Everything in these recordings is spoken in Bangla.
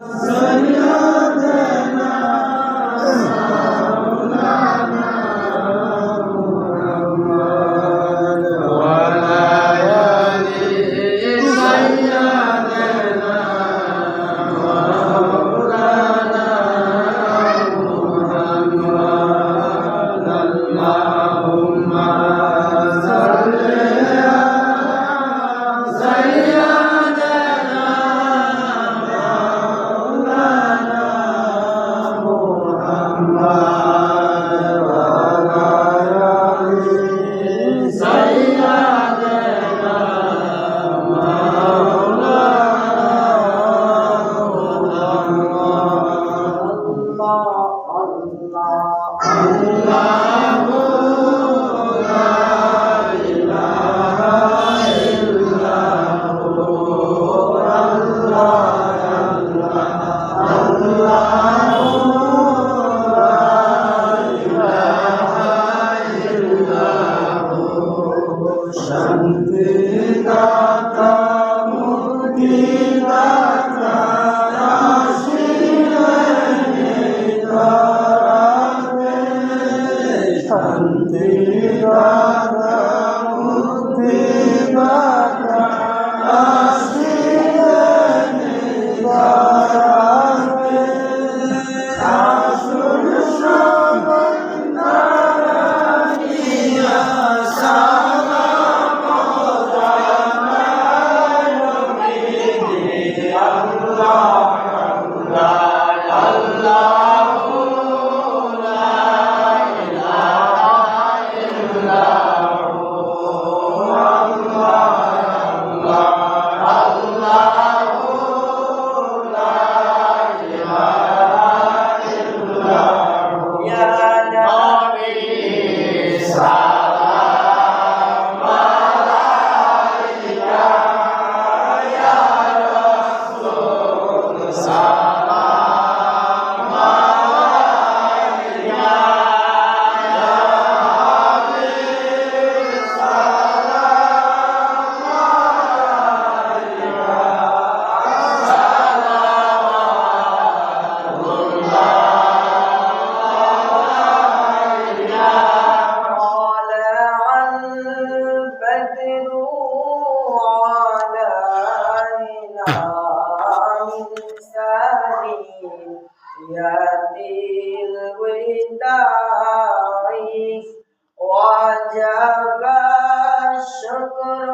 Sanya وجب الشكر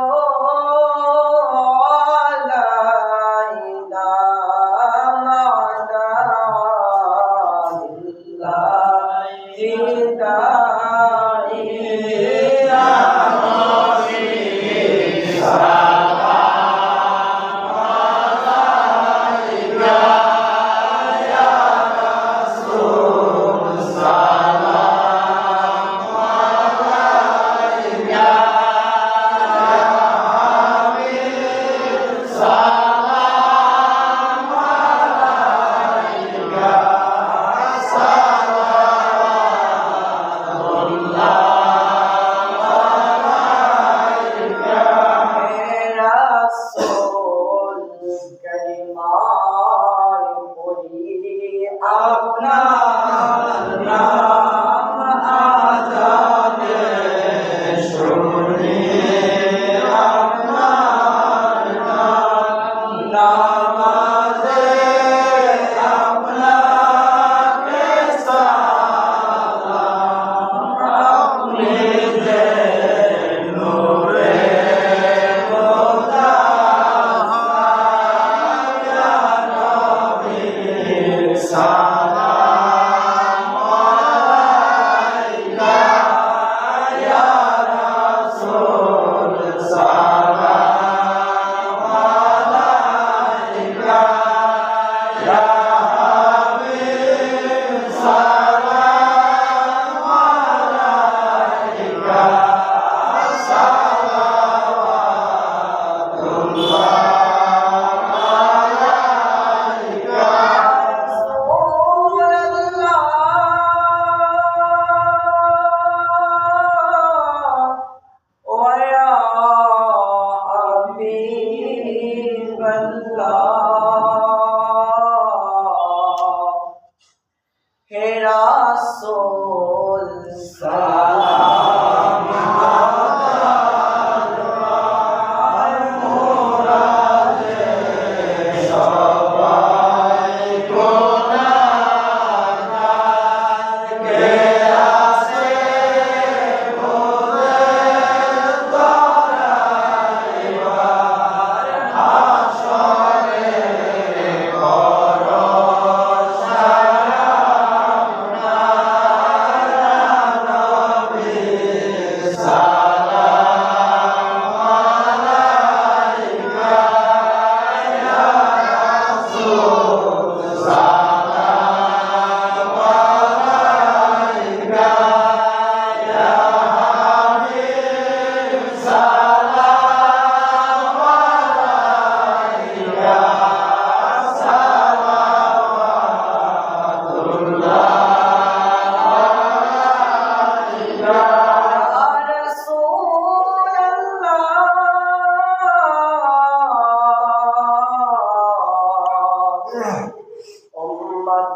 হে রাসূল সাল্লাল্লাহু todas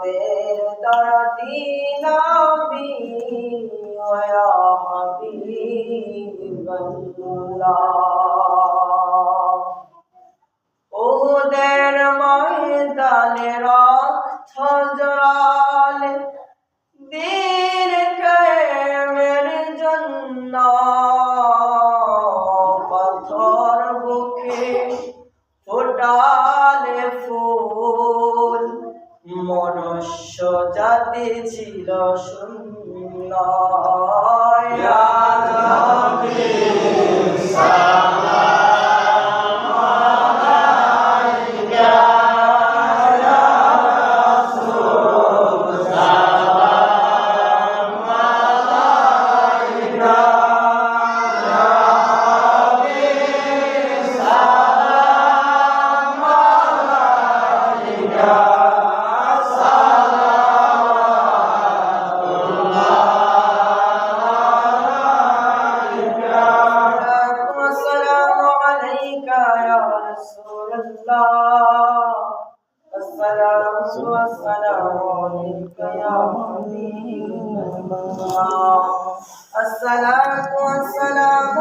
উম্মতের দরদি নবী ওয়া হাবিবাল্লাহ ওদের ময়দানে রক্ত জড়ালে দিন জন্য পাথর বুকে ফোটালে ফুল মনুষ্য জাতি ছিল শূন্য يا رسول الله السلام والسلام عليك يا حبيب الله الصلاة والسلام